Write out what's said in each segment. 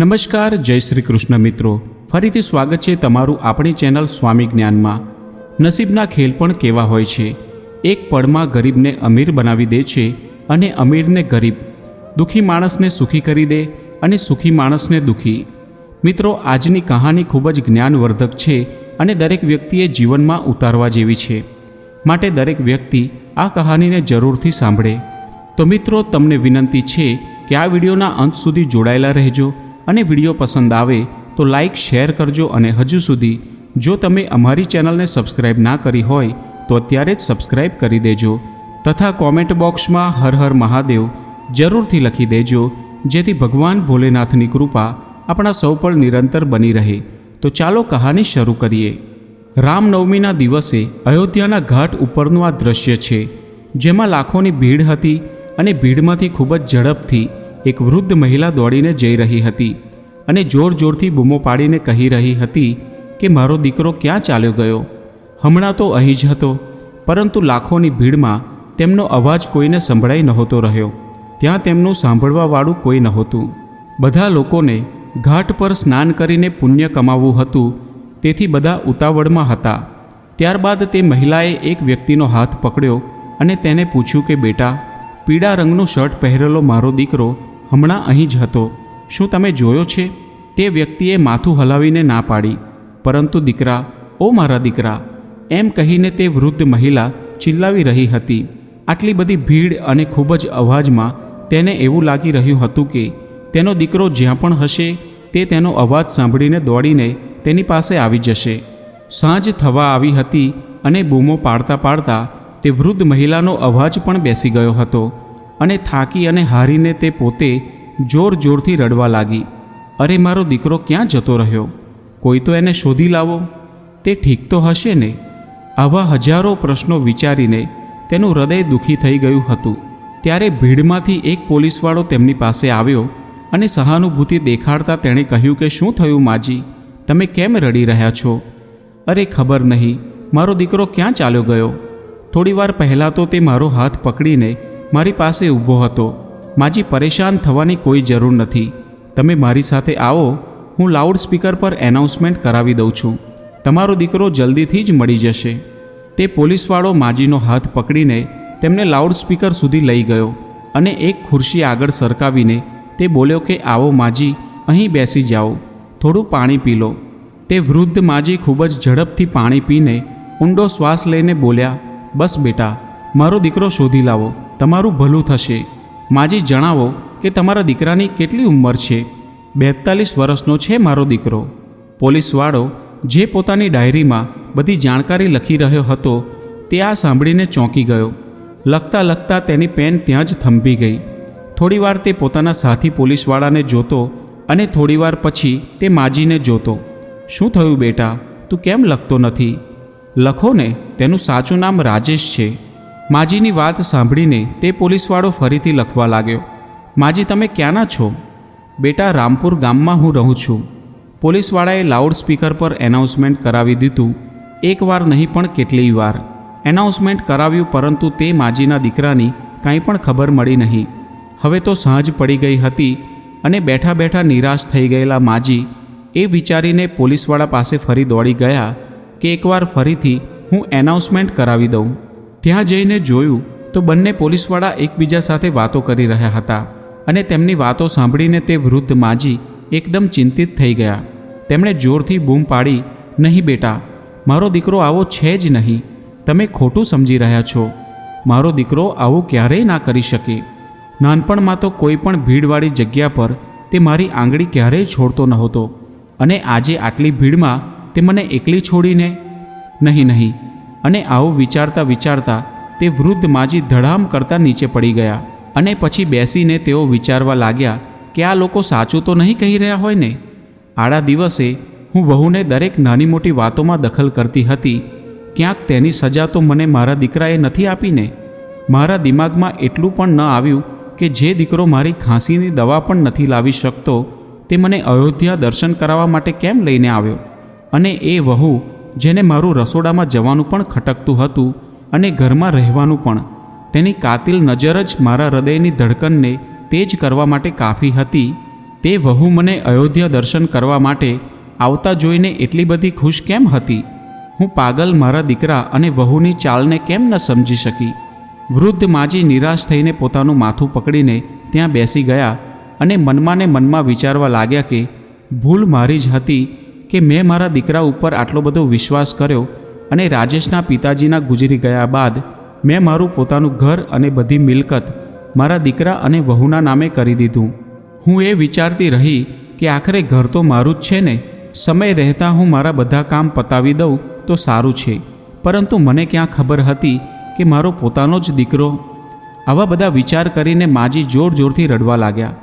નમસ્કાર, જય શ્રી કૃષ્ણ મિત્રો. ફરીથી સ્વાગત છે તમારું આપણી ચેનલ સ્વામી જ્ઞાનમાં. નસીબના ખેલ પણ કેવા હોય છે. એક પળમાં ગરીબને અમીર બનાવી દે છે અને અમીરને ગરીબ. દુઃખી માણસને સુખી કરી દે અને સુખી માણસને દુઃખી. મિત્રો, આજની કહાની ખૂબ જ જ્ઞાનવર્ધક છે અને દરેક વ્યક્તિએ જીવનમાં ઉતારવા જેવી છે. માટે દરેક વ્યક્તિ આ કહાનીને જરૂરથી સાંભળે. તો મિત્રો, તમને વિનંતી છે કે આ વિડીયોના અંત સુધી જોડાયેલા રહેજો અને વીડિયો પસંદ આવે તો લાઇક શેર કરજો અને હજુ સુધી જો તમે અમારી ચેનલને સબસ્ક્રાઇબ ના કરી હોય તો અત્યારે જ સબસ્ક્રાઇબ કરી દેજો તથા કોમેન્ટ બોક્સમાં હર હર મહાદેવ જરૂરથી લખી દેજો જેથી ભગવાન ભોલેનાથની કૃપા આપણા સૌ પર નિરંતર બની રહે. તો ચાલો કહાની શરૂ કરીએ. રામનવમીના દિવસે અયોધ્યાના ઘાટ ઉપરનું આ દ્રશ્ય છે, જેમાં લાખોની ભીડ હતી અને ભીડમાંથી ખૂબ જ ઝડપથી એક વૃદ્ધ મહિલા દોડીને જઈ રહી હતી અને જોર જોરથી બૂમો પાડીને કહી રહી હતી કે મારો દીકરો ક્યાં ચાલ્યો ગયો? હમણાં તો અહીં જ હતો, પરંતુ લાખોની ભીડમાં તેમનો અવાજ કોઈને સંભળાઈ નહોતો રહ્યો. ત્યાં તેમનું સાંભળવાવાળું કોઈ નહોતું. બધા લોકોને ઘાટ પર સ્નાન કરીને પુણ્ય કમાવવું હતું, તેથી બધા ઉતાવળમાં હતા. ત્યારબાદ તે મહિલાએ એક વ્યક્તિનો હાથ પકડ્યો અને તેને પૂછ્યું કે, બેટા, પીળા રંગનું શર્ટ પહેરેલો મારો દીકરો હમણાં અહીં જ હતો. શું તમે જોયો છે? તે વ્યક્તિએ માથું હલાવીને ના પાડી. પરંતુ દીકરા, ઓ મારા દીકરા, એમ કહીને તે વૃદ્ધ મહિલા ચિલ્લાવી રહી હતી. આટલી બધી ભીડ અને ખૂબ જ અવાજમાં તેને એવું લાગી રહ્યું હતું કે તેનો દીકરો જ્યાં પણ હશે, તે તેનો અવાજ સાંભળીને દોડીને તેની પાસે આવી જશે. સાંજ થવા આવી હતી અને બૂમો પાડતા પાડતા તે વૃદ્ધ મહિલાનો અવાજ પણ બેસી ગયો હતો. અને થાકી અને હારીને તે પોતે જોર જોરથી રડવા લાગી. અરે, મારો દીકરો ક્યાં જતો રહ્યો? કોઈ તો એને શોધી લાવો. તે ઠીક તો હશે ને? આવા હજારો પ્રશ્નો વિચારીને તેનું હૃદય દુઃખી થઈ ગયું હતું. ત્યારે ભીડમાંથી એક પોલીસવાળો તેમની પાસે આવ્યો અને સહાનુભૂતિ દેખાડતા તેણે કહ્યું કે, શું થયું માજી? તમે કેમ રડી રહ્યા છો? અરે, ખબર નહીં. મારો દીકરો ક્યાં ચાલ્યો ગયો? થોડીવાર પહેલાં તો તે મારો હાથ પકડીને મારી પાસે ઊભો હતો. માજી પરેશાન થવાની કોઈ જરૂર નથી. તમે મારી સાથે આવો, હું લાઉડ સ્પીકર પર એનાઉન્સમેન્ટ કરાવી દઉં છું. તમારો દીકરો જલ્દીથી જ મળી જશે. તે પોલીસવાળો માજીનો હાથ પકડીને તેમને લાઉડ સ્પીકર સુધી લઈ ગયો અને એક ખુરશી આગળ સરકાવીને તે બોલ્યો કે, આવો માજી, અહીં બેસી જાઓ. થોડું પાણી પી લો. તે વૃદ્ધ માજી ખૂબ જ ઝડપથી પાણી પીને ઊંડો શ્વાસ લઈને બોલ્યા, બસ બેટા, મારો દીકરો શોધી લાવો. તમારું ભલું થશે. માજી જણાવો કે તમારા દીકરાની કેટલી ઉંમર છે? બેતાલીસ વર્ષનો છે મારો દીકરો. પોલીસવાળો જે પોતાની ડાયરીમાં બધી જાણકારી લખી રહ્યો હતો, તે આ સાંભળીને ચોંકી ગયો. લખતા લખતા તેની પેન ત્યાં જ થંભી ગઈ. થોડીવાર તે પોતાના સાથી પોલીસવાળાને જોતો અને થોડીવાર પછી તે માજીને જોતો. શું થયું બેટા? તું કેમ લખતો નથી? લખો ને, તેનું સાચું નામ રાજેશ છે. માજીની વાત સાંભળીને તે પોલીસવાળો ફરીથી લખવા લાગ્યો, માજી, તમે ક્યાંના છો? બેટા, રામપુર ગામમાં હું રહું છું. પોલીસવાળાએ લાઉડ સ્પીકર પર એનાઉન્સમેન્ટ કરાવી દીધું એકવાર નહીં પણ કેટલી વાર. એનાઉન્સમેન્ટ કરાવ્યું પરંતુ તે માજીના દીકરાની કાંઈ પણ ખબર મળી નહીં. હવે તો સાંજ પડી ગઈ હતી અને બેઠા બેઠા નિરાશ થઈ ગયેલા માજી એ વિચારીને પોલીસવાળા પાસે ફરી દોડી ગયા કે એકવાર ફરીથી હું એનાઉન્સમેન્ટ કરાવી દઉં. ત્યાં જઈને જોયું તો બંને પોલીસવાળા એકબીજા સાથે વાતો કરી રહ્યા હતા અને તેમની વાતો સાંભળીને તે વૃદ્ધ માજી એકદમ ચિંતિત થઈ ગયા. તેમણે જોરથી બૂમ પાડી, નહીં બેટા, મારો દીકરો આવો છે જ નહીં. તમે ખોટું સમજી રહ્યા છો. મારો દીકરો આવું ક્યારેય ના કરી શકે. નાનપણમાં તો કોઈ પણ ભીડવાળી જગ્યા પર તે મારી આંગળી ક્યારેય છોડતો નહોતો. અને આજે આટલી ભીડમાં તે મને એકલી છોડીને નહીં નહીં અને આવું વિચારતા વિચારતા તે વૃદ્ધ માજી ધડામ કરતાં નીચે પડી ગયા અને પછી બેસીને તેઓ વિચારવા લાગ્યા કે આ લોકો સાચું તો નહીં કહી રહ્યા હોય ને? આડા દિવસે હું વહુને દરેક નાની મોટી વાતોમાં દખલ કરતી હતી. ક્યાંક તેની સજા તો મને મારા દીકરાએ નથી આપીને મારા દિમાગમાં એટલું પણ ન આવ્યું કે જે દીકરો મારી ખાંસીની દવા પણ નથી લાવી શકતો તે મને અયોધ્યા દર્શન કરાવવા માટે કેમ લઈને આવ્યો? અને એ વહુ જેને મારું રસોડામાં જવાનું પણ ખટકતું હતું અને ઘરમાં રહેવાનું પણ. તેની કાતિલ નજર જ મારા હૃદયની ધડકનને તેજ કરવા માટે કાફી હતી. તે વહુ મને અયોધ્યા દર્શન કરવા માટે આવતા જોઈને એટલી બધી ખુશ કેમ હતી? હું પાગલ મારા દીકરા અને વહુની ચાલને કેમ ન સમજી શકી? વૃદ્ધ માજી નિરાશ થઈને પોતાનું માથું પકડીને ત્યાં બેસી ગયા અને મનમાં ને મનમાં વિચારવા લાગ્યા કે, ભૂલ મારી જ હતી કે મેં મારા દીકરા ઉપર આટલો બધો વિશ્વાસ કર્યો અને રાજેશના પિતાજીના ગુજરી ગયા બાદ મેં મારું પોતાનું ઘર અને બધી મિલકત મારા દીકરા અને વહુના નામે કરી દીધું. હું એ વિચારતી રહી કે આખરે ઘર તો મારું જ છે ને, સમય રહેતા હું મારા બધા કામ પતાવી દઉં તો સારું છે. પરંતુ મને ક્યાં ખબર હતી કે મારો પોતાનો જ દીકરો? આવા બધા વિચાર કરીને માજી જોર જોરથી રડવા લાગ્યા.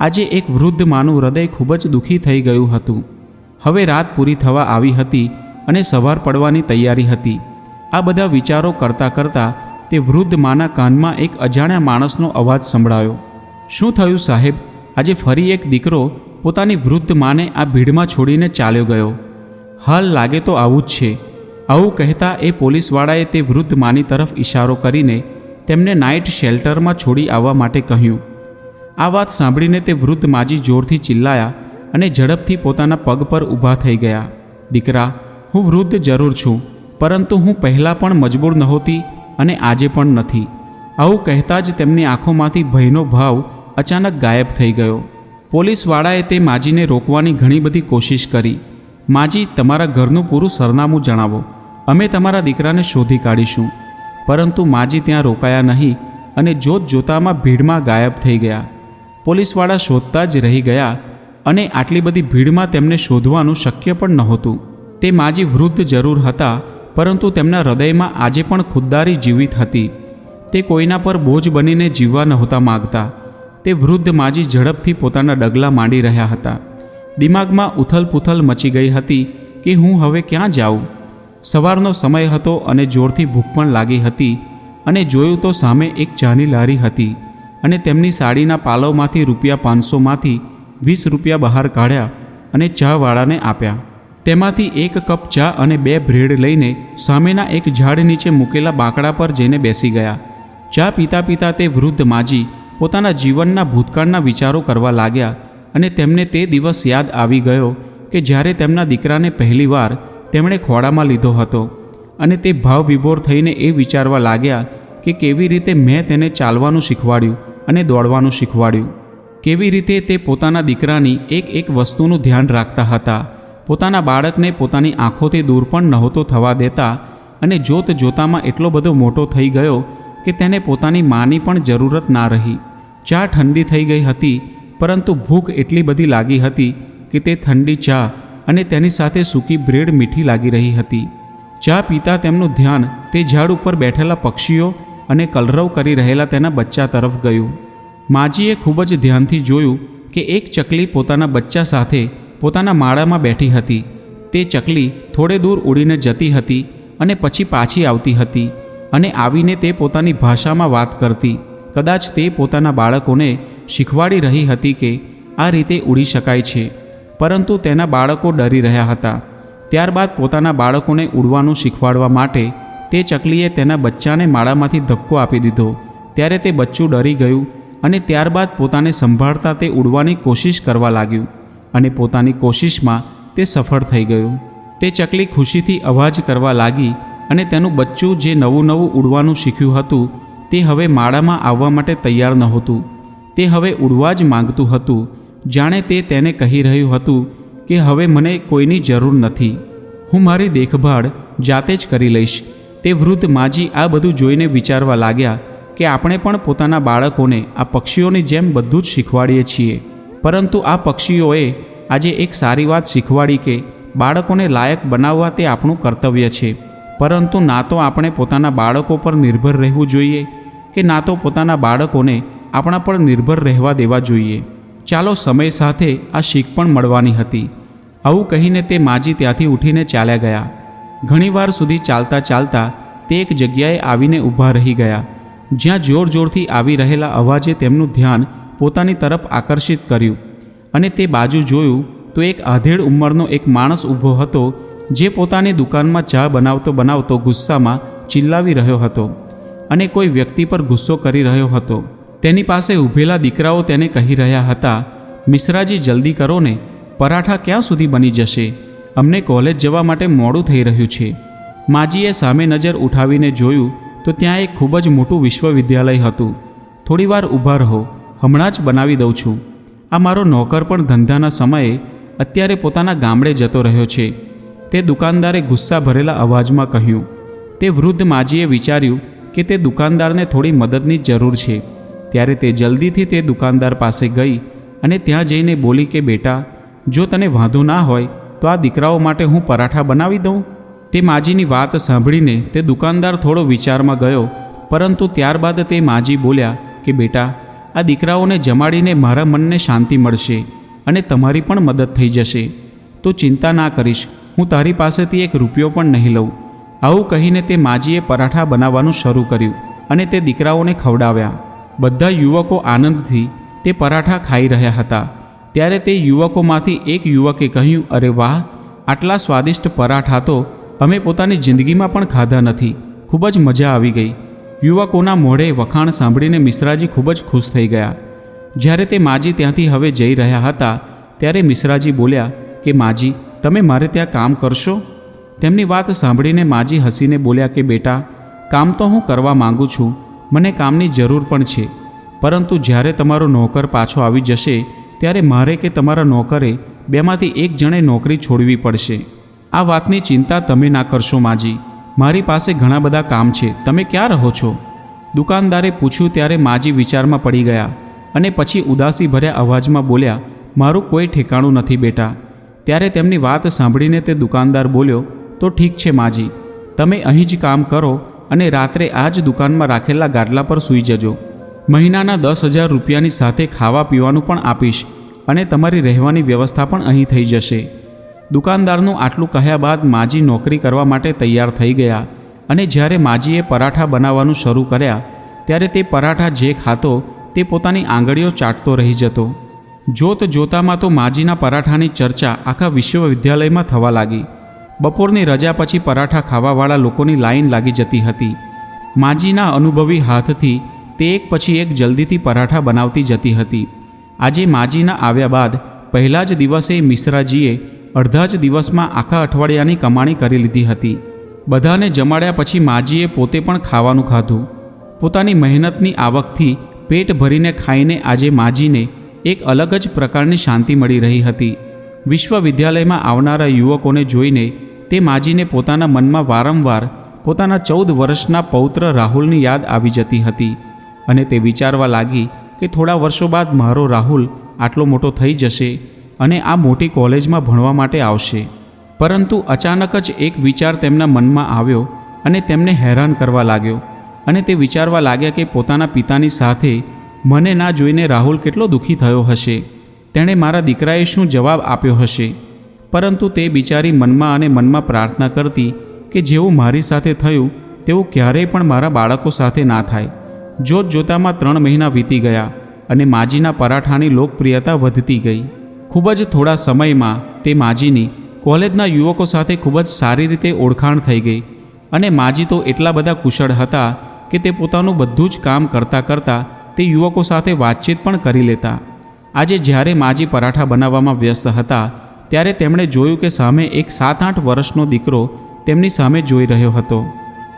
આજે એક વૃદ્ધ માનું હૃદય ખૂબ જ દુઃખી થઈ ગયું હતું. હવે રાત પૂરી થવા આવી હતી અને સવાર પડવાની તૈયારી હતી. આ બધા વિચારો કરતાં કરતાં તે વૃદ્ધ માના કાનમાં એક અજાણ્યા માણસનો અવાજ સંભળાયો. શું થયું સાહેબ? આજે ફરી એક દીકરો પોતાની વૃદ્ધ માને આ ભીડમાં છોડીને ચાલ્યો ગયો. હાલ લાગે તો આવું જ છે. આવું કહેતા એ પોલીસવાળાએ તે વૃદ્ધ માની તરફ ઇશારો કરીને તેમને નાઇટ શેલ્ટરમાં છોડી આવવા માટે કહ્યું. આ વાત સાંભળીને તે વૃદ્ધ માજી જોરથી ચિલ્લાયા અને ઝડપથી પોતાના પગ પર ઊભા થઈ ગયા. દીકરા, હું વૃદ્ધ જરૂર છું, પરંતુ હું પહેલાં પણ મજબૂર નહોતી અને આજે પણ નથી. આવું કહેતા જ તેમની આંખોમાંથી ભયનો ભાવ અચાનક ગાયબ થઈ ગયો. પોલીસવાળાએ તે માજીને રોકવાની ઘણી બધી કોશિશ કરી. માજી, તમારા ઘરનું પૂરું સરનામું જણાવો. અમે તમારા દીકરાને શોધી કાઢીશું. પરંતુ માજી ત્યાં રોકાયા નહીં અને જોત જોતામાં ભીડમાં ગાયબ થઈ ગયા. પોલીસવાળા શોધતા જ રહી ગયા અને આટલી બધી ભીડમાં તેમને શોધવાનું શક્ય પણ નહોતું. તે માજી વૃદ્ધ જરૂર હતા, પરંતુ તેમના હૃદયમાં આજે પણ ખુદદારી જીવિત હતી. તે કોઈના પર બોજ બનીને જીવવા નહોતા માગતા. તે વૃદ્ધ માજી ઝડપથી પોતાના ડગલા માંડી રહ્યા હતા. દિમાગમાં ઉથલપુથલ મચી ગઈ હતી કે હું હવે ક્યાં જાઉં? સવારનો સમય હતો અને જોરથી ભૂખ પણ લાગી હતી અને જોયું તો સામે એક ચાની લારી હતી અને તેમની સાડીના પાલવમાંથી રૂપિયા પાંચસોમાંથી વીસ રૂપિયા બહાર કાઢ્યા અને ચાવાળાને આપ્યા. તેમાંથી એક કપ ચા અને બે બ્રેડ લઈને સામેના એક ઝાડ નીચે મૂકેલા બાંકડા પર જઈને બેસી ગયા. ચા પીતા પીતા તે વૃદ્ધ માજી પોતાના જીવનના ભૂતકાળના વિચારો કરવા લાગ્યા અને તેમને તે દિવસ યાદ આવી ગયો કે જ્યારે તેમના દીકરાને પહેલીવાર તેમણે ખોળામાં લીધો હતો અને તે ભાવ વિભોર થઈને એ વિચારવા લાગ્યા કે કેવી રીતે મેં તેને ચાલવાનું શીખવાડ્યું અને દોડવાનું શીખવાડ્યું. કેવી રીતે તે પોતાના દીકરાની એક એક વસ્તુનું ધ્યાન રાખતા હતા? પોતાના બાળકને પોતાની આંખોથી દૂર પણ નહોતો થવા દેતા અને જોત જોતામાં એટલો બધો મોટો થઈ ગયો કે તેને પોતાની માની પણ જરૂરત ના રહી. ચા ઠંડી થઈ ગઈ હતી, પરંતુ ભૂખ એટલી બધી લાગી હતી કે તે ઠંડી ચા અને તેની સાથે સૂકી બ્રેડ મીઠી લાગી રહી હતી. ચા પીતા તેમનું ધ્યાન તે ઝાડ ઉપર બેઠેલા પક્ષીઓ અને કલરવ કરી રહેલા તેના બચ્ચા તરફ ગયું. માજીએ ખૂબ જ ધ્યાનથી જોયું કે એક ચકલી પોતાના બચ્ચા સાથે પોતાના માળામાં બેઠી હતી. તે ચકલી થોડે દૂર ઉડીને જતી હતી અને પછી પાછી આવતી હતી અને આવીને તે પોતાની ભાષામાં વાત કરતી. કદાચ તે પોતાના બાળકોને શીખવાડી રહી હતી કે આ રીતે ઉડી શકાય છે. પરંતુ તેના બાળકો ડરી રહ્યા હતા. ત્યારબાદ પોતાના બાળકોને ઉડવાનું શીખવાડવા માટે તે ચકલીએ તેના બચ્ચાને માળામાંથી ધક્કો આપી દીધો. ત્યારે તે બચ્ચું ડરી ગયું અને ત્યારબાદ પોતાને સંભાળતા તે ઉડવાની કોશિશ કરવા લાગ્યું અને પોતાની કોશિશમાં તે સફળ થઈ ગયું. તે ચકલી ખુશીથી અવાજ કરવા લાગી અને તેનું બચ્ચું જે નવું નવું ઉડવાનું શીખ્યું હતું તે હવે માળામાં આવવા માટે તૈયાર નહોતું. તે હવે ઉડવા જ માંગતું હતું. જાણે તે તેને કહી રહ્યું હતું કે હવે મને કોઈની જરૂર નથી. હું મારી દેખભાળ જાતે જ કરી લઈશ. તે વૃદ્ધ માજી આ બધું જોઈને વિચારવા લાગ્યા કે આપણે પણ પોતાના બાળકોને આ પક્ષીઓની જેમ બધું જ શીખવાડીએ છીએ. પરંતુ આ પક્ષીઓએ આજે એક સારી વાત શીખવાડી કે બાળકોને લાયક બનાવવા તે આપણું કર્તવ્ય છે. પરંતુ ના તો આપણે પોતાના બાળકો પર નિર્ભર રહેવું જોઈએ કે ના તો પોતાના બાળકોને આપણા પર નિર્ભર રહેવા દેવા જોઈએ. ચાલો સમય સાથે આ શીખ પણ મળવાની હતી. આવું કહીને તે માજી ત્યાંથી ઉઠીને ચાલ્યા ગયા. ઘણીવાર સુધી ચાલતા ચાલતા તે એક જગ્યાએ આવીને ઊભા રહી ગયા. જ્યાં જોર જોરથી આવી રહેલા અવાજે તેમનું ધ્યાન પોતાની તરફ આકર્ષિત કર્યું અને તે બાજુ જોયું તો એક આધેડ ઉંમરનો એક માણસ ઊભો હતો જે પોતાની દુકાનમાં ચા બનાવતો બનાવતો ગુસ્સામાં ચિલ્લાવી રહ્યો હતો અને કોઈ વ્યક્તિ પર ગુસ્સો કરી રહ્યો હતો. તેની પાસે ઊભેલા દીકરાઓ તેને કહી રહ્યા હતા, મિશ્રાજી, જલ્દી કરો ને પરાઠા ક્યાં સુધી બની જશે? અમને કોલેજ જવા માટે મોડું થઈ રહ્યું છે. માજીએ સામે નજર ઉઠાવીને જોયું તો ત્યાં એક ખૂબ જ મોટું વિશ્વવિદ્યાલય હતું. થોડીવાર ઊભા રહો, હમણાં જ બનાવી દઉં છું. આ મારો નોકર પણ ધંધાના સમયે અત્યારે પોતાના ગામડે જતો રહ્યો છે. તે દુકાનદારે ગુસ્સા ભરેલા અવાજમાં કહ્યું, તે વૃદ્ધ માજીએ વિચાર્યું કે તે દુકાનદારને થોડી મદદની જરૂર છે. ત્યારે તે જલ્દીથી તે દુકાનદાર પાસે ગઈ અને ત્યાં જઈને બોલી કે, બેટા, જો તને વાંધો ના હોય, તો આ દીકરાઓ માટે હું પરાઠા બનાવી દઉં? તે માજીની વાત સાંભળીને તે દુકાનદાર થોડો વિચારમાં ગયો, પરંતુ ત્યારબાદ તે માજી બોલ્યા કે, બેટા, આ દીકરાઓને જમાડીને મારા મનને શાંતિ મળશે અને તમારી પણ મદદ થઈ જશે. તો ચિંતા ના કરીશ, હું તારી પાસેથી એક રૂપિયો પણ નહીં લઉં. આવું કહીને તે માજીએ પરાઠા બનાવવાનું શરૂ કર્યું અને તે દીકરાઓને ખવડાવ્યા. બધા યુવકો આનંદથી તે પરાઠા ખાઈ રહ્યા હતા. ત્યારે તે યુવકોમાંથી એક યુવકે કહ્યું, અરે વાહ, આટલા સ્વાદિષ્ટ પરાઠા તો અમે પોતાની જિંદગીમાં પણ ખાધા નથી. ખૂબ જ મજા આવી ગઈ. યુવકોના મોઢે વખાણ સાંભળીને મિશ્રાજી ખૂબ જ ખુશ થઈ ગયા. જ્યારે તે માજી ત્યાંથી હવે જઈ રહ્યા હતા, ત્યારે મિશ્રાજી બોલ્યા કે, માજી, તમે મારે ત્યાં કામ કરશો? તેમની વાત સાંભળીને માજી હસીને બોલ્યા કે, બેટા, કામ તો હું કરવા માગું છું. મને કામની જરૂર પણ છે. પરંતુ જ્યારે તમારો નોકર પાછો આવી જશે, ત્યારે મારે કે તમારા નોકરે બેમાંથી એક જણે નોકરી છોડવી પડશે. આ વાતની ચિંતા તમે ના કરશો માજી. મારી પાસે ઘણા બધા કામ છે. તમે ક્યાં રહો છો? દુકાનદારે પૂછ્યું ત્યારે માજી વિચારમાં પડી ગયા અને પછી ઉદાસી ભર્યા અવાજમાં બોલ્યા, મારું કોઈ ઠેકાણું નથી બેટા. ત્યારે તેમની વાત સાંભળીને તે દુકાનદાર બોલ્યો, તો ઠીક છે માજી. તમે અહીં જ કામ કરો અને રાત્રે આ જ દુકાનમાં રાખેલા ગાડલા પર સૂઈ જજો. મહિનાના દસ હજાર રૂપિયાની સાથે ખાવા પીવાનું પણ આપીશ અને તમારી રહેવાની વ્યવસ્થા પણ અહીં થઈ જશે. દુકાનદારનું આટલું કહ્યા બાદ માજી નોકરી કરવા માટે તૈયાર થઈ ગયા અને જ્યારે માજીએ પરાઠા બનાવવાનું શરૂ કર્યા, ત્યારે તે પરાઠા જે ખાતો, તે પોતાની આંગળીઓ ચાટતો રહી જતો. જોત જોતામાં તો માજીના પરાઠાની ચર્ચા આખા વિશ્વવિદ્યાલયમાં થવા લાગી. બપોરની રજા પછી પરાઠા ખાવાવાળા લોકોની લાઈન લાગી જતી હતી. માજીના અનુભવી હાથથી તે એક પછી એક જલ્દીથી પરાઠા બનાવતી જતી હતી. આજે માજીના આવ્યા બાદ પહેલા જ દિવસે મિશ્રાજીએ અડધા જ દિવસમાં આખા અઠવાડિયાની કમાણી કરી લીધી હતી. બધાને જમાડ્યા પછી માજીએ પોતે પણ ખાવાનું ખાધું. પોતાની મહેનતની આવકથી પેટ ભરીને ખાઈને આજે માજીને એક અલગ જ પ્રકારની શાંતિ મળી રહી હતી. વિશ્વવિદ્યાલયમાં આવનારા યુવકોને જોઈને તે માજીને પોતાના મનમાં વારંવાર પોતાના ચૌદ વર્ષના પૌત્ર રાહુલની યાદ આવી જતી હતી અને તે વિચારવા લાગી કે થોડા વર્ષો બાદ મારો રાહુલ આટલો મોટો થઈ જશે. અને આ મોટી કોલેજમાં ભણવા માટે આવશે. પરંતુ અચાનક જ એક વિચાર તેમના મનમાં આવ્યો અને તેમને હેરાન કરવા લાગ્યો અને તે વિચારવા લાગ્યા કે પોતાના પિતાની સાથે મને ના જોઈને રાહુલ કેટલો દુઃખી થયો હશે. તેણે મારા દીકરાએ શું જવાબ આપ્યો હશે? પરંતુ તે બિચારી મનમાં અને મનમાં પ્રાર્થના કરતી કે જેવું મારી સાથે થયું, તેવું ક્યારેય પણ મારા બાળકો સાથે ના થાય. જોત જોતામાં ત્રણ મહિના વીતી ગયા અને માજીના પરાઠાની લોકપ્રિયતા વધતી ગઈ. ખૂબ જ થોડા સમયમાં તે માજીની કોલેજના યુવકો સાથે ખૂબ જ સારી રીતે ઓળખાણ થઈ ગઈ અને માજી તો એટલા બધા કુશળ હતા કે તે પોતાનું બધું જ કામ કરતાં કરતાં તે યુવકો સાથે વાતચીત પણ કરી લેતા. આજે જ્યારે માજી પરાઠા બનાવવામાં વ્યસ્ત હતા, ત્યારે તેમણે જોયું કે સામે એક સાત આઠ વર્ષનો દીકરો તેમની સામે જોઈ રહ્યો હતો.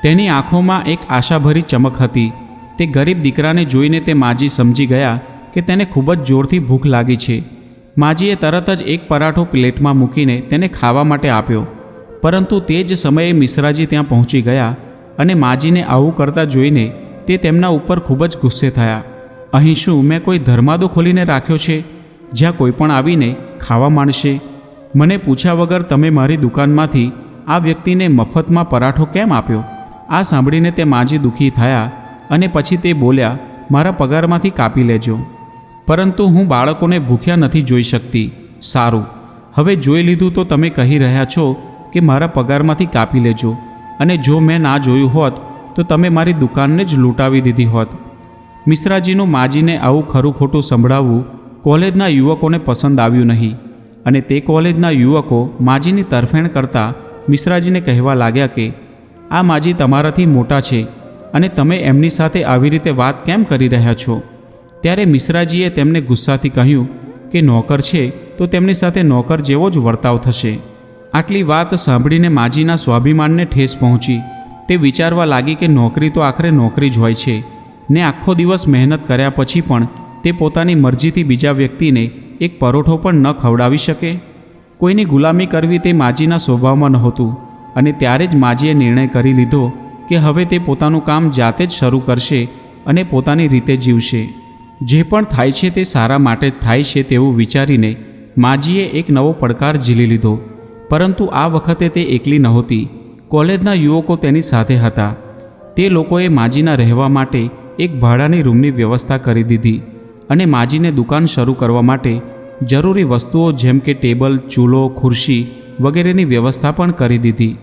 તેની આંખોમાં એક આશાભરી ચમક હતી. તે ગરીબ દીકરાને જોઈને તે માજી સમજી ગયા કે તેને ખૂબ જ જોરથી ભૂખ લાગી છે. માજીએ તરત જ એક પરાઠો પ્લેટમાં મૂકીને તેને ખાવા માટે આપ્યો. પરંતુ તે જ સમયે મિશ્રાજી ત્યાં પહોંચી ગયા અને માજીને આવું કરતા જોઈને તે તેમના ઉપર ખૂબ જ ગુસ્સે થયા. અહીં શું મેં કોઈ ધર્માદો ખોલીને રાખ્યો છે? જ્યાં કોઈ પણ આવીને ખાવા માંડશે? મને પૂછ્યા વગર તમે મારી દુકાનમાંથી આ વ્યક્તિને મફતમાં પરાઠો કેમ આપ્યો? આ સાંભળીને તે માજી દુઃખી થયા અને પછી તે બોલ્યા, મારા પગારમાંથી કાપી લેજો. પરંતુ હું બાળકોને ભૂખ્યા નથી જોઈ શકતી. સારું. હવે જોઈ લીધું તો તમે કહી રહ્યા છો કે મારા પગારમાંથી કાપી લેજો. અને જો મેં ના જોયું હોત, તો તમે મારી દુકાનને જ લૂંટાવી દીધી હોત. મિશ્રાજીનું માજીને આવું ખરું ખોટું સંભળાવવું કોલેજના યુવકોને પસંદ આવ્યું નહીં. અને તે કોલેજના યુવકો માજીની તરફેણ કરતા મિશ્રાજીને કહેવા લાગ્યા કે, આ માજી તમારાથી મોટા છે. અને તમે એમની સાથે આવી રીતે વાત કેમ કરી રહ્યા છો? ત્યારે મિશ્રાજીએ તેમને ગુસ્સાથી કહ્યું કે નોકર છે, તો તેમની સાથે નોકર જેવો જ વર્તાવ થશે. આટલી વાત સાંભળીને માજીના સ્વાભિમાનને ઠેસ પહોંચી. તે વિચારવા લાગી કે નોકરી તો આખરે નોકરી જ હોય છે. ને આખો દિવસ મહેનત કર્યા પછી પણ તે પોતાની મરજીથી બીજા વ્યક્તિને એક પરોઠો પણ ન ખવડાવી શકે? કોઈની ગુલામી કરવી તે માજીના સ્વભાવમાં નહોતું અને ત્યારે જ માજીએ નિર્ણય કરી લીધો કે હવે તે પોતાનું કામ જાતે જ શરૂ કરશે અને પોતાની રીતે જીવશે. જે પણ થાય છે તે સારા માટે જ થાય છે તેવું વિચારીને માજીએ એક નવો પડકાર ઝીલી લીધો. પરંતુ આ વખતે તે એકલી નહોતી. કોલેજના યુવકો તેની સાથે હતા. તે લોકોએ માજીના રહેવા માટે એક ભાડાની રૂમની વ્યવસ્થા કરી દીધી અને માજીને દુકાન શરૂ કરવા માટે જરૂરી વસ્તુઓ જેમ કે ટેબલ, ચૂલો, ખુરશી વગેરેની વ્યવસ્થા પણ કરી દીધી.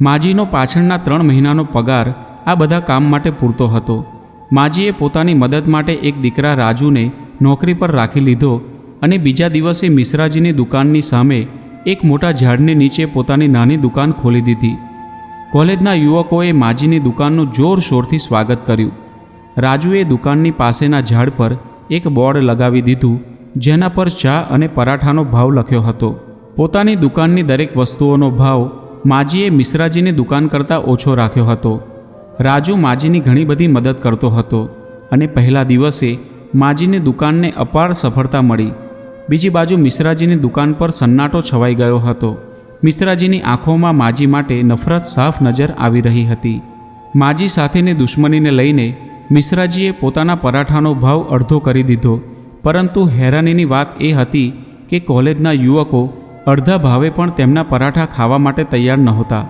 માજીનો પાછળના ત્રણ મહિનાનો પગાર આ બધા કામ માટે પૂરતો હતો. માજીએ પોતાની મદદ માટે એક દીકરા રાજુને નોકરી પર રાખી લીધો અને બીજા દિવસે મિશ્રાજીની દુકાનની સામે એક મોટા ઝાડની નીચે પોતાની નાની દુકાન ખોલી દીધી. કોલેજના યુવકોએ માજીની દુકાનનું જોરશોરથી સ્વાગત કર્યું. રાજુએ દુકાનની પાસેના ઝાડ પર એક બોર્ડ લગાવી દીધું, જેના પર ચા અને પરાઠાનો ભાવ લખ્યો હતો. પોતાની દુકાનની દરેક વસ્તુઓનો ભાવ માજીએ મિશ્રાજીની દુકાન કરતાં ઓછો રાખ્યો હતો. રાજુ માજીની ઘણી બધી મદદ કરતો હતો અને પહેલા દિવસે માજીની દુકાનને અપાર સફળતા મળી. બીજી બાજુ મિશ્રાજીની દુકાન પર સન્નાટો છવાઈ ગયો હતો. મિશ્રાજીની આંખોમાં માજી માટે નફરત સાફ નજર આવી રહી હતી. માજી સાથેની દુશ્મનીને લઈને મિશ્રાજીએ પોતાના પરાઠાનો ભાવ અડધો કરી દીધો. પરંતુ હેરાનીની વાત એ હતી કે કોલેજના યુવકો અડધા ભાવે પણ તેમના પરાઠા ખાવા માટે તૈયાર નહોતા.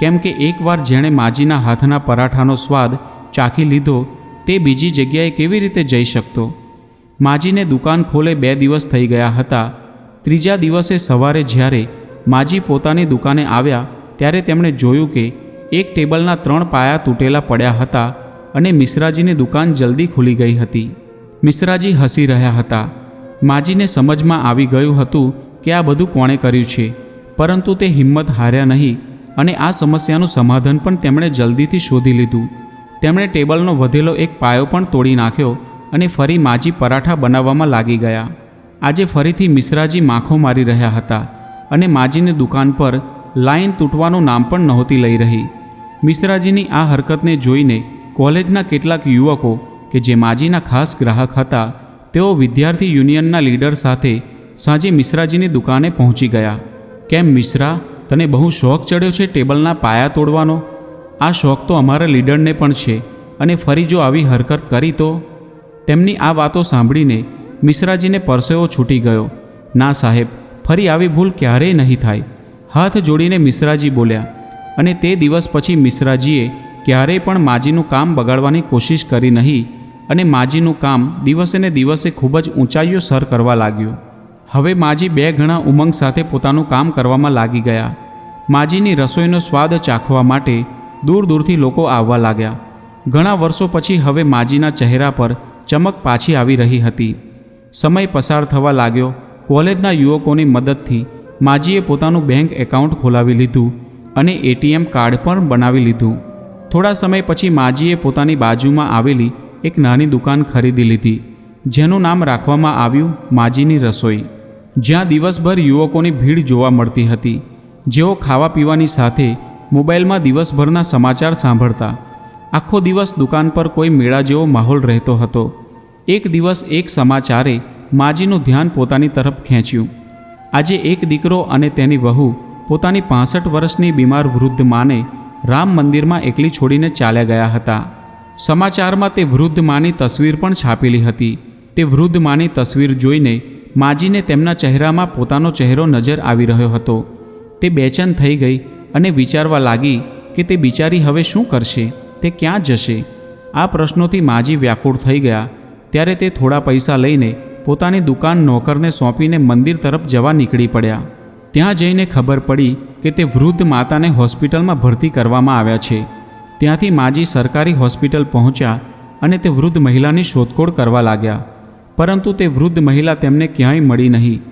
કેમ કે એકવાર જેણે માજીના હાથના પરાઠાનો સ્વાદ ચાખી લીધો, તે બીજી જગ્યાએ કેવી રીતે જઈ શકતો? માજીને દુકાન ખોલે બે દિવસ થઈ ગયા હતા. ત્રીજા દિવસે સવારે જ્યારે માજી પોતાની દુકાને આવ્યા, ત્યારે તેમણે જોયું કે એક ટેબલના ત્રણ પાયા તૂટેલા પડ્યા હતા અને મિશ્રાજીની દુકાન જલ્દી ખુલી ગઈ હતી. મિશ્રાજી હસી રહ્યા હતા. માજીને સમજમાં આવી ગયું હતું કે આ બધું કોણે કર્યું છે, પરંતુ તે હિંમત હાર્યા નહીં. અને આ સમસ્યાનું સમાધાન પણ તેમણે જલ્દીથી શોધી લીધું. તેમણે ટેબલનો વધેલો એક પાયો પણ તોડી નાખ્યો અને ફરી માજી પરાઠા બનાવવામાં લાગી ગયા. આજે ફરીથી મિશ્રાજી માખો મારી રહ્યા હતા અને માજીની દુકાન પર લાઈન તૂટવાનું નામ પણ નહોતી લઈ રહી. મિશ્રાજીની આ હરકતને જોઈને કોલેજના કેટલાક યુવકો કે જે માજીના ખાસ ગ્રાહક હતા, તેઓ વિદ્યાર્થી યુનિયનના લીડર સાથે સાંજે મિશ્રાજીની દુકાને પહોંચી ગયા. કેમ મિશ્રા? તને બહુ શોખ ચડ્યો છે ટેબલના પાયા તોડવાનો? આ શોખ તો અમારા લીડરને પણ છે. અને ફરી જો આવી હરકત કરી તો? તેમની આ વાતો સાંભળીને મિશ્રાજીને પરસેવો છૂટી ગયો. ના સાહેબ, ફરી આવી ભૂલ ક્યારેય નહીં થાય. હાથ જોડીને મિશ્રાજી બોલ્યા. અને તે દિવસ પછી મિશ્રાજીએ ક્યારેય પણ માજીનું કામ બગાડવાની કોશિશ કરી નહીં. અને માજીનું કામ દિવસે ને દિવસે ખૂબ જ ઊંચાઈઓ સર કરવા લાગ્યું. હવે માજી બે ગણા ઉમંગ સાથે પોતાનું કામ કરવામાં લાગી ગયા. માજીની રસોઈનો સ્વાદ ચાખવા માટે દૂર દૂરથી લોકો આવવા લાગ્યા. ઘણા વર્ષો પછી હવે માજીના ચહેરા પર ચમક પાછી આવી રહી હતી. સમય પસાર થવા લાગ્યો. કોલેજના યુવકોની મદદથી માજીએ પોતાનું બેંક એકાઉન્ટ ખોલાવી લીધું અને એટીએમ કાર્ડ પણ બનાવી લીધું. થોડા સમય પછી માજીએ પોતાની બાજુમાં આવેલી એક નાની દુકાન ખરીદી લીધી, જેનું નામ રાખવામાં આવ્યું માજીની રસોઈ. જ્યાં દિવસભર યુવકોની ભીડ જોવા મળતી હતી. જેઓ ખાવા પીવાની સાથે મોબાઈલમાં દિવસભરના સમાચાર સાંભળતા. આખો દિવસ દુકાન પર કોઈ મેળા જેવો માહોલ રહેતો હતો. એક દિવસ એક સમાચારે માજીનું ધ્યાન પોતાની તરફ ખેંચ્યું. આજે એક દીકરો અને તેની વહુ પોતાની પાસઠ વર્ષની બીમાર વૃદ્ધ માને રામ મંદિરમાં એકલી છોડીને ચાલ્યા ગયા હતા. સમાચારમાં તે વૃદ્ધ માની તસવીર પણ છાપેલી હતી. તે વૃદ્ધ માની તસવીર જોઈને માજીને તેમના ચહેરામાં પોતાનો ચહેરો નજર આવી રહ્યો હતો. તે બેચેન થઈ ગઈ અને વિચારવા લાગી કે તે બિચારી હવે શું કરશે? તે ક્યાં જશે? આ પ્રશ્નોથી માજી વ્યાકુળ થઈ ગયા. ત્યારે તે થોડા પૈસા લઈને પોતાની દુકાન નોકરને સોંપીને મંદિર તરફ જવા નીકળી પડ્યા. ત્યાં જઈને ખબર પડી કે તે વૃદ્ધ માતાને હોસ્પિટલમાં ભરતી કરવામાં આવ્યા છે. ત્યાંથી માજી સરકારી હોસ્પિટલ પહોંચ્યા અને તે વૃદ્ધ મહિલાની શોધખોળ કરવા લાગ્યા. પરંતુ તે વૃદ્ધ મહિલા તેમને ક્યાંય મળી નહીં.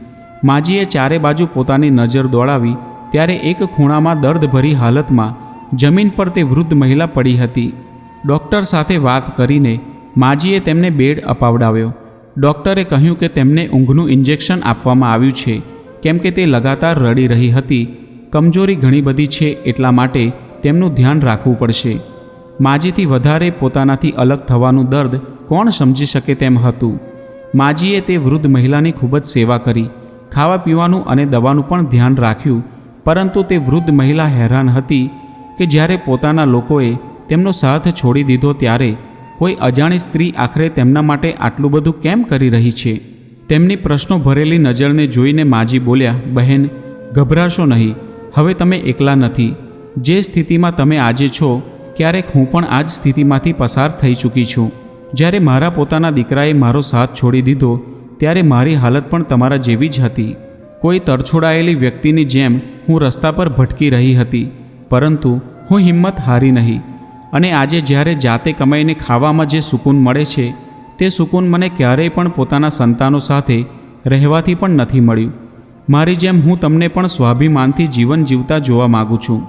માજીએ ચારે બાજુ પોતાની નજર દોડાવી, ત્યારે એક ખૂણામાં દર્દભરી હાલતમાં જમીન પર તે વૃદ્ધ મહિલા પડી હતી. ડૉક્ટર સાથે વાત કરીને માજીએ તેમને બેડ અપાવડાવ્યો. ડૉક્ટરે કહ્યું કે તેમને ઊંઘનું ઇન્જેક્શન આપવામાં આવ્યું છે, કેમ કે તે લગાતાર રડી રહી હતી. કમજોરી ઘણી બધી છે એટલા માટે તેમનું ધ્યાન રાખવું પડશે. માજીથી વધારે પોતાનાથી અલગ થવાનું દર્દ કોણ સમજી શકે તેમ હતું. માજીએ તે વૃદ્ધ મહિલાની ખૂબ જ સેવા કરી. ખાવા પીવાનું અને દવાનું પણ ધ્યાન રાખ્યું, પરંતુ તે વૃદ્ધ મહિલા હેરાન હતી કે જ્યારે પોતાના લોકોએ તેમનો સાથ છોડી દીધો ત્યારે કોઈ અજાણી સ્ત્રી આખરે તેમના માટે આટલું બધું કેમ કરી રહી છે? તેમની પ્રશ્નો ભરેલી નજરને જોઈને માજી બોલ્યા, બહેન, ગભરાશો નહીં. હવે તમે એકલા નથી. જે સ્થિતિમાં તમે આજે છો, ક્યારેક હું પણ આ જ સ્થિતિમાંથી પસાર થઈ ચૂકી છું. જ્યારે મારા પોતાના દીકરાએ મારો સાથ છોડી દીધો, ત્યારે મારી હાલત પણ તમારા જેવી જ હતી. કોઈ તરછોડાયેલી વ્યક્તિની જેમ હું રસ્તા પર ભટકી રહી હતી, પરંતુ હું હિંમત હારી નહીં. અને આજે જ્યારે જાતે કમાઈને ખાવામાં જે સુકૂન મળે છે, તે સુકૂન મને ક્યારેય પણ પોતાના સંતાનો સાથે રહેવાથી પણ નથી મળ્યું. મારી જેમ હું તમને પણ સ્વાભિમાનથી જીવન જીવતા જોવા માગું છું.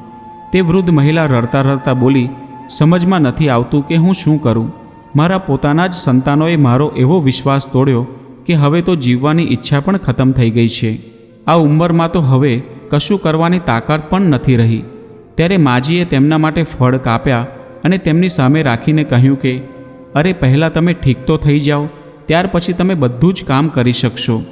તે વૃદ્ધ મહિલા રડતા રડતા બોલી, સમજમાં નથી આવતું કે હું શું કરું. મારા પોતાના જ સંતાનોએ મારો એવો વિશ્વાસ તોડ્યો કે હવે તો જીવવાની ઈચ્છા પણ ખતમ થઈ ગઈ છે. આ ઉંમરમાં તો હવે કશું કરવાની તાકાત પણ નથી રહી. ત્યારે માજીએ તેમના માટે ફળ કાપ્યા અને તેમની સામે રાખીને કહ્યું કે, અરે, પહેલાં તમે ઠીક તો થઈ જાઓ, ત્યાર પછી તમે બધું જ કામ કરી શકશો.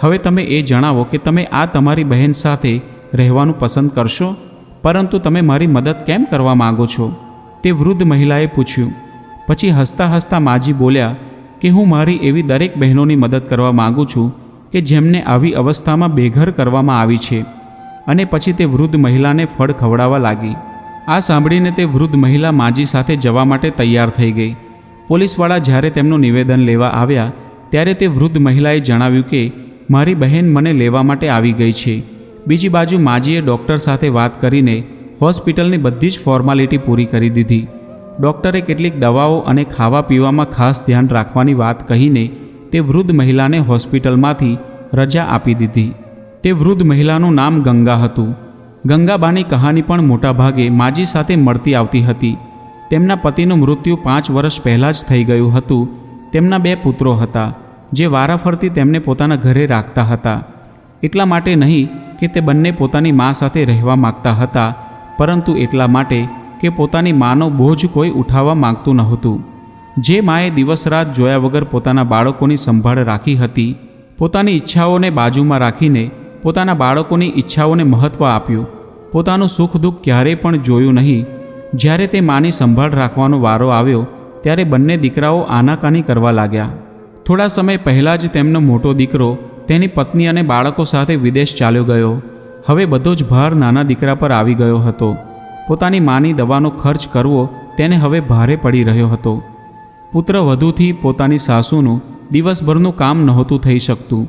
હવે તમે એ જણાવો કે તમે આ તમારી બહેન સાથે રહેવાનું પસંદ કરશો? પરંતુ તમે મારી મદદ કેમ કરવા માગો છો? તે વૃદ્ધ મહિલાએ પૂછ્યું પછી હસતા હસતા માજી બોલ્યા કે હું મારી એવી દરેક બહેનોની મદદ કરવા માગું છું કે જેમને આવી અવસ્થામાં બેઘર કરવામાં આવી છે. અને પછી તે વૃદ્ધ મહિલાને ફળ ખવડાવવા લાગી. આ સાંભળીને તે વૃદ્ધ મહિલા માજી સાથે જવા માટે તૈયાર થઈ ગઈ. પોલીસવાળા જ્યારે તેમનું નિવેદન લેવા આવ્યા, ત્યારે તે વૃદ્ધ મહિલાએ જણાવ્યું કે, મારી બહેન મને લેવા માટે આવી ગઈ છે. બીજી બાજુ માજીએ ડૉક્ટર સાથે વાત કરીને હોસ્પિટલની બધી જ ફોર્માલિટી પૂરી કરી દીધી. ડૉક્ટરે કેટલીક દવાઓ અને ખાવા પીવામાં ખાસ ધ્યાન રાખવાની વાત કહીને તે વૃદ્ધ મહિલાને હોસ્પિટલમાંથી રજા આપી દીધી. તે વૃદ્ધ મહિલાનું નામ ગંગા હતું. ગંગાબાની કહાની પણ મોટાભાગે માજી સાથે મળતી આવતી હતી. તેમના પતિનું મૃત્યુ પાંચ વર્ષ પહેલાં જ થઈ ગયું હતું. તેમના બે પુત્રો હતા, જે વારાફરતી તેમને પોતાના ઘરે રાખતા હતા. એટલા માટે નહીં કે તે બંને પોતાની મા સાથે રહેવા માગતા હતા, પરંતુ એટલા માટે કે પોતાની માનો બોજ કોઈ ઉઠાવવા માંગતું નહોતું. જે માએ દિવસ રાત જોયા વગર પોતાના બાળકોની સંભાળ રાખી હતી, પોતાની ઈચ્છાઓને બાજુમાં રાખીને પોતાના બાળકોની ઈચ્છાઓને મહત્ત્વ આપ્યું. પોતાનું સુખ દુઃખ ક્યારેય પણ જોયું નહીં. જ્યારે તે માની સંભાળ રાખવાનો વારો આવ્યો, ત્યારે બંને દીકરાઓ આનાકાની કરવા લાગ્યા. થોડા સમય પહેલાં જ તેમનો મોટો દીકરો તેની પત્ની અને બાળકો સાથે વિદેશ ચાલ્યો ગયો. હવે બધો જ ભાર નાના દીકરા પર આવી ગયો હતો. પોતાની માની દવાનો ખર્ચ કરવો તેને હવે ભારે પડી રહ્યો હતો. પુત્ર વધુથી પોતાની સાસુનું દિવસભરનું કામ નહોતું થઈ શકતું.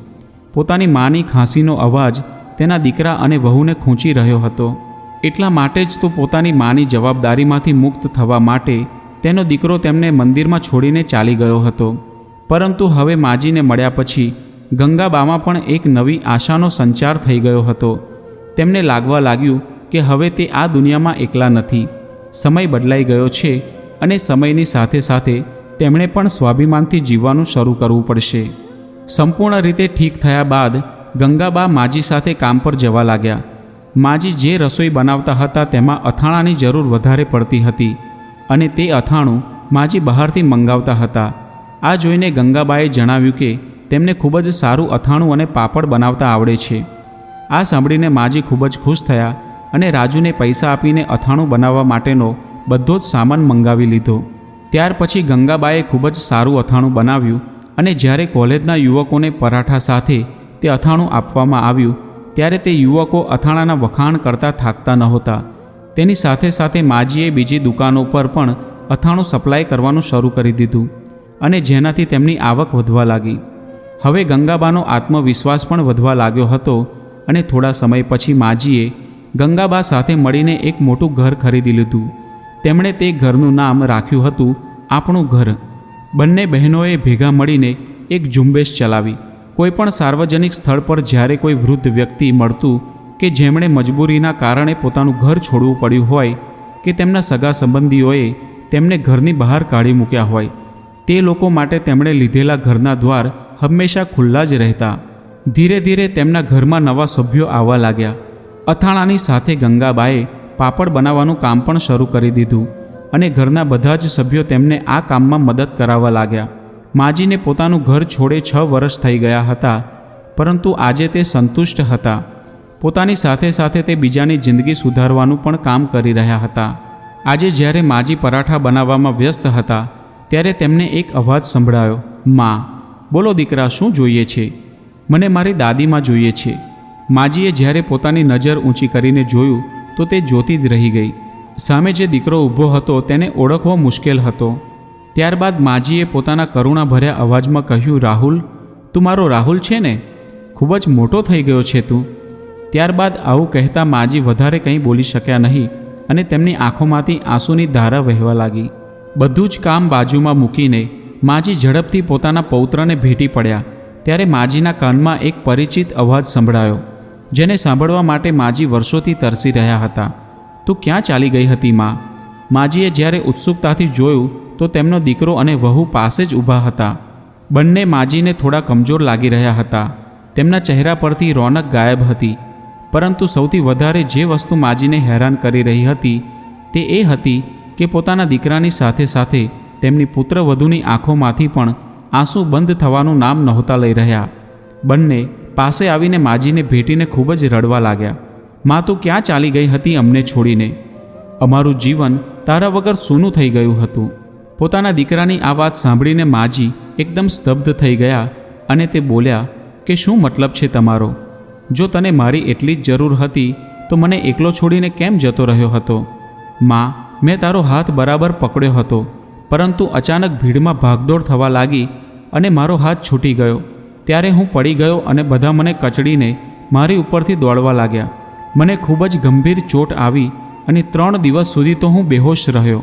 પોતાની માની ખાંસીનો અવાજ તેના દીકરા અને વહુને ખૂંચી રહ્યો હતો. એટલા માટે જ તો પોતાની માની જવાબદારીમાંથી મુક્ત થવા માટે તેનો દીકરો તેમને મંદિરમાં છોડીને ચાલી ગયો હતો. પરંતુ હવે માજીને મળ્યા પછી ગંગાબામાં પણ એક નવી આશાનો સંચાર થઈ ગયો હતો. તેમને લાગવા લાગ્યું કે હવે તે આ દુનિયામાં એકલા નથી. સમય બદલાઈ ગયો છે અને સમયની સાથે સાથે તેમણે પણ સ્વાભિમાનથી જીવવાનું શરૂ કરવું પડશે. સંપૂર્ણ રીતે ઠીક થયા બાદ ગંગાબા માજી સાથે કામ પર જવા લાગ્યા. માજી જે રસોઈ બનાવતા હતા તેમાં અથાણાની જરૂર વધારે પડતી હતી અને તે અથાણું માજી બહારથી મંગાવતા હતા. આ જોઈને ગંગાબાએ જણાવ્યું કે તેમને ખૂબ જ સારું અથાણું અને પાપડ બનાવતા આવડે છે. આ સાંભળીને માજી ખૂબ જ ખુશ થયા અને રાજુને પૈસા આપીને અથાણું બનાવવા માટેનો બધો જ સામાન મંગાવી લીધો. ત્યાર પછી ગંગાબાએ ખૂબ જ સારું અથાણું બનાવ્યું અને જ્યારે કોલેજના યુવકોને પરાઠા સાથે તે અથાણું આપવામાં આવ્યું, ત્યારે તે યુવકો અથાણાના વખાણ કરતા થાકતા નહોતા. તેની સાથે સાથે માજીએ બીજી દુકાનો પર પણ અથાણું સપ્લાય કરવાનું શરૂ કરી દીધું અને જેનાથી તેમની આવક વધવા લાગી. હવે ગંગાબાનો આત્મવિશ્વાસ પણ વધવા લાગ્યો હતો અને થોડા સમય પછી માજીએ ગંગાબા સાથે મળીને એક મોટું ઘર ખરીદી લીધું. તેમણે તે ઘરનું નામ રાખ્યું હતું આપણું ઘર. બંને બહેનોએ ભેગા મળીને એક ઝુંબેશ ચલાવી. કોઈપણ સાર્વજનિક સ્થળ પર જ્યારે કોઈ વૃદ્ધ વ્યક્તિ મળતું કે જેમણે મજબૂરીના કારણે પોતાનું ઘર છોડવું પડ્યું હોય કે તેમના સગા સંબંધીઓએ તેમને ઘરની બહાર કાઢી મૂક્યા હોય, તે લોકો માટે તેમણે લીધેલા ઘરના દ્વાર હંમેશા ખુલ્લા જ રહેતા. ધીરે ધીરે તેમના ઘરમાં નવા સભ્યો આવવા લાગ્યા. અથાણાની સાથે ગંગાબાએ પાપડ બનાવવાનું કામ પણ શરૂ કરી દીધું અને ઘરના બધા જ સભ્યો તેમને આ કામમાં મદદ કરાવવા લાગ્યા. માજીને પોતાનું ઘર છોડે છ વર્ષ થઈ ગયા હતા, પરંતુ આજે તે સંતુષ્ટ હતા. પોતાની સાથે સાથે તે બીજાની જિંદગી સુધારવાનું પણ કામ કરી રહ્યા હતા. આજે જ્યારે માજી પરાઠા બનાવવામાં વ્યસ્ત હતા, ત્યારે તેમને એક અવાજ સંભળાયો, માં, બોલો દીકરા, શું જોઈએ છે? મને મારી દાદીમાં જોઈએ છે. માજીએ જ્યારે પોતાની નજર ઊંચી કરીને જોયું, તો તે જોતી જ રહી ગઈ. સામે જે દીકરો ઊભો હતો, તેને ઓળખવો મુશ્કેલ હતો. ત્યારબાદ માજીએ પોતાના કરુણાભર્યા અવાજમાં કહ્યું, રાહુલ, તું મારો રાહુલ છે ને? ખૂબ જ મોટો થઈ ગયો છે તું. ત્યારબાદ આવું કહેતા માજી વધારે કંઈ બોલી શક્યા નહીં અને તેમની આંખોમાંથી આંસુની ધારા વહેવા લાગી. બધું જ કામ બાજુમાં મૂકીને માજી ઝડપથી પોતાના પૌત્રને ભેટી પડ્યા. ત્યારે માજીના કાનમાં એક પરિચિત અવાજ સંભળાયો. જેને સાંભળવા માટે માજી વર્ષોથી તરસી રહ્યા હતા. તું ક્યાં ચાલી ગઈ હતી, માં માજીએ જ્યારે ઉત્સુકતાથી જોયું, તો તેમનો દીકરો અને વહુ પાસે જ ઊભા હતા. બંને માજીને થોડા કમજોર લાગી રહ્યા હતા. તેમના ચહેરા પરથી રોનક ગાયબ હતી. પરંતુ સૌથી વધારે જે વસ્તુ માજીને હેરાન કરી રહી હતી, તે એ હતી કે પોતાના દીકરાની સાથે સાથે તેમની પુત્રવધૂની આંખોમાંથી પણ આંસુ બંધ થવાનું નામ નહોતા લઈ રહ્યા. બંને પાસે આવીને માજીને ભેટીને ખૂબ જ રડવા લાગ્યા. મા, તું ક્યાં ચાલી ગઈ હતી અમને છોડીને? અમારું જીવન તારા વગર સૂનું થઈ ગયું હતું. પોતાના દીકરાની આ વાત સાંભળીને માજી એકદમ સ્તબ્ધ થઈ ગયા અને તે બોલ્યા, કે શું મતલબ છે તમારો? જો તને મારી એટલી જ જરૂર હતી, તો મને એકલો છોડીને કેમ જતો રહ્યો હતો? મા, મેં તારો હાથ બરાબર પકડ્યો હતો, પરંતુ અચાનક ભીડમાં ભાગદોડ થવા લાગી અને મારો હાથ છૂટી ગયો. ત્યારે હું પડી ગયો અને બધા મને કચડીને મારી ઉપરથી દોડવા લાગ્યા. મને ખૂબ જ ગંભીર ચોટ આવી અને ત્રણ દિવસ સુધી તો હું બેહોશ રહ્યો.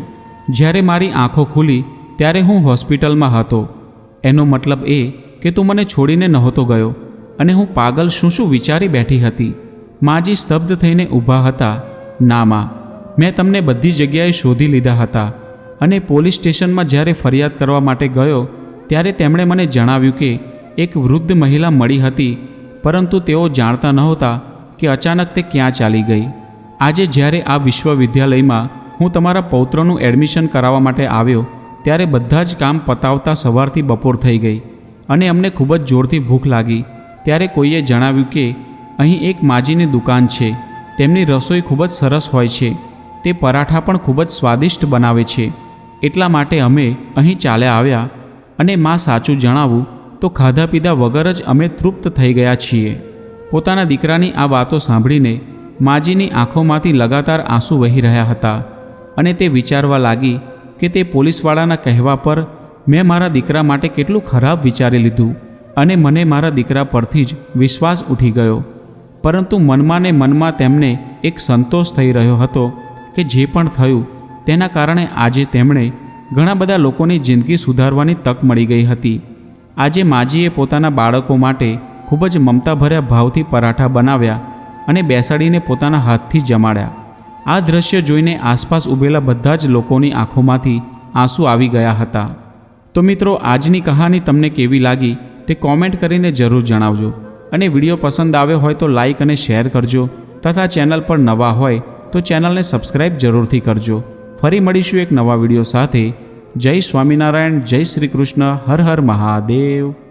જ્યારે મારી આંખો ખુલી ત્યારે હું હોસ્પિટલમાં હતો. એનો મતલબ એ કે તું મને છોડીને નહોતો ગયો અને હું પાગલ શું શું વિચારી બેઠી હતી. માજી સ્તબ્ધ થઈને ઊભા હતા. ના માં મેં તમને બધી જગ્યાએ શોધી લીધા હતા અને પોલીસ સ્ટેશનમાં જ્યારે ફરિયાદ કરવા માટે ગયો, ત્યારે તેમણે મને જણાવ્યું કે એક વૃદ્ધ મહિલા મળી હતી, પરંતુ તેઓ જાણતા નહોતા કે અચાનક તે ક્યાં ચાલી ગઈ. આજે જ્યારે આ વિશ્વવિદ્યાલયમાં હું તમારા પૌત્રનું એડમિશન કરાવવા માટે આવ્યો, ત્યારે બધા જ કામ પતાવતા સવારથી બપોર થઈ ગઈ, અને અમને ખૂબ જ જોરથી ભૂખ લાગી. ત્યારે કોઈએ જણાવ્યું કે, અહીં એક માજીની દુકાન છે, તેમની રસોઈ ખૂબ જ સરસ હોય છે, તે પરાઠા પણ ખૂબ જ સ્વાદિષ્ટ બનાવે છે, એટલા માટે અમે અહીં ચાલ્યા આવ્યા, અને માં સાચું જણાવું તો ખાધા પીધા વગર જ અમે તૃપ્ત થઈ ગયા છીએ. પોતાના દીકરાની આ વાતો સાંભળીને માજીની આંખોમાંથી લગાતાર આંસુ વહી રહ્યા હતા અને તે વિચારવા લાગી કે તે પોલીસવાળાના કહેવા પર મેં મારા દીકરા માટે કેટલું ખરાબ વિચારી લીધું અને મને મારા દીકરા પરથી જ વિશ્વાસ ઉઠી ગયો. પરંતુ મનમાં ને મનમાં તેમને એક સંતોષ થઈ રહ્યો હતો કે જે પણ થયું તેના કારણે આજે તેમણે ઘણા બધા લોકોની જિંદગી સુધારવાની તક મળી ગઈ હતી. આજે માજીએ પોતાના બાળકો માટે ખૂબ જ મમતાભર્યા ભાવથી પરાઠા બનાવ્યા અને બેસાડીને પોતાના હાથથી જમાડ્યા. આ દ્રશ્ય જોઈને આસપાસ ઊભેલા બધા જ લોકોની આંખોમાંથી આંસુ આવી ગયા હતા. તો મિત્રો, આજની કહાની તમને કેવી લાગી તે કોમેન્ટ કરીને જરૂર જણાવજો અને વીડિયો પસંદ આવ્યો હોય તો લાઈક અને શેર કરજો તથા ચેનલ પર નવા હોય તો ચેનલને સબસ્ક્રાઈબ જરૂરથી કરજો. ફરી મળીશું એક નવા વીડિયો સાથે. જય સ્વામિનારાયણ જય શ્રી કૃષ્ણ હર હર મહાદેવ.